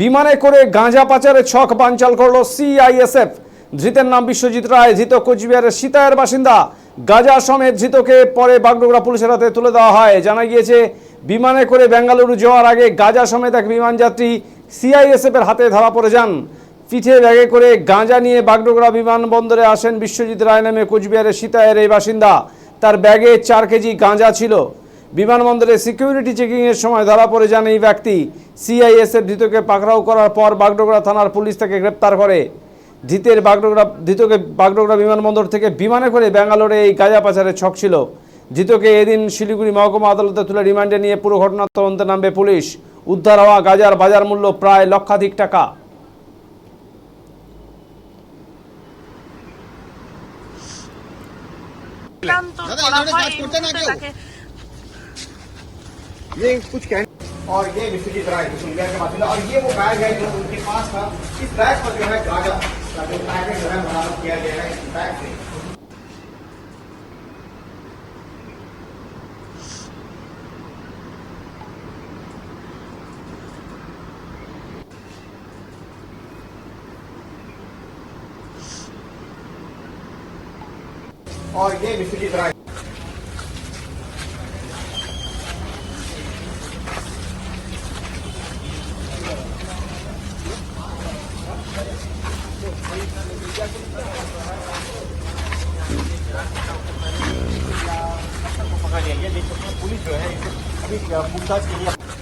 বিমানে করে গাঁজা পাচারের ছক বানচাল করল সিআইএসএফ। ধৃতের নাম বিশ্বজিৎ রায়, ধৃত কোচবিহারের সীতায়ের বাসিন্দা। গাঁজা সমেত ধৃতকে পরে বাগডোগরা পুলিশের হাতে তুলে দেওয়া হয়। জানা গিয়েছে, বিমানে করে বেঙ্গালুরু যাওয়ার আগে গাঁজা সমেত এক বিমান যাত্রী সিআইএসএফ এর হাতে ধরা পড়ে যান। পিঠে ব্যাগে করে গাঁজা নিয়ে বাগডোগরা বিমানবন্দরে আসেন বিশ্বজিৎ রায় নামে কোচবিহারের সীতায়ের এই বাসিন্দা। তার ব্যাগে চার কেজি গাঁজা ছিল। বিমানবন্দরে সিকিউরিটি চেকিংয়ের সময় ধরা পড়ে যান এই ব্যক্তি। সিআইএসএফ ধৃতকে পাকড়াও করার পর বাগডোগরা থানার পুলিশ তাকে গ্রেপ্তার করে। ধৃতের বাগডোগরা ধৃতকে বাগডোগরা বিমানবন্দর থেকে বিমানে করে ব্যাঙ্গালোরে এই গাঁজা পাচারের ছক ছিল। ধৃতকে এদিন শিলিগুড়ি মহকুমা আদালতে তুলে রিমান্ডে নিয়ে পুরো ঘটনার তদন্তে নামবে পুলিশ। উদ্ধার হওয়া গাঁজার বাজার মূল্য প্রায় লক্ষাধিক টাকা। ক্লান্ত দাদা, করা এখানে কাজ করতে না কেউ? ये कुछ कह और ये कुसुमलिया के बासिंदा और ये वो बैग है जो उनके पास था। इस बैग पर जो है गाजा का जो पैकेट जो है बरामद किया गया है इस बैग से। और ये विश्वजीत राय पुलिस जो है इसे अभी पूछताछ के लिए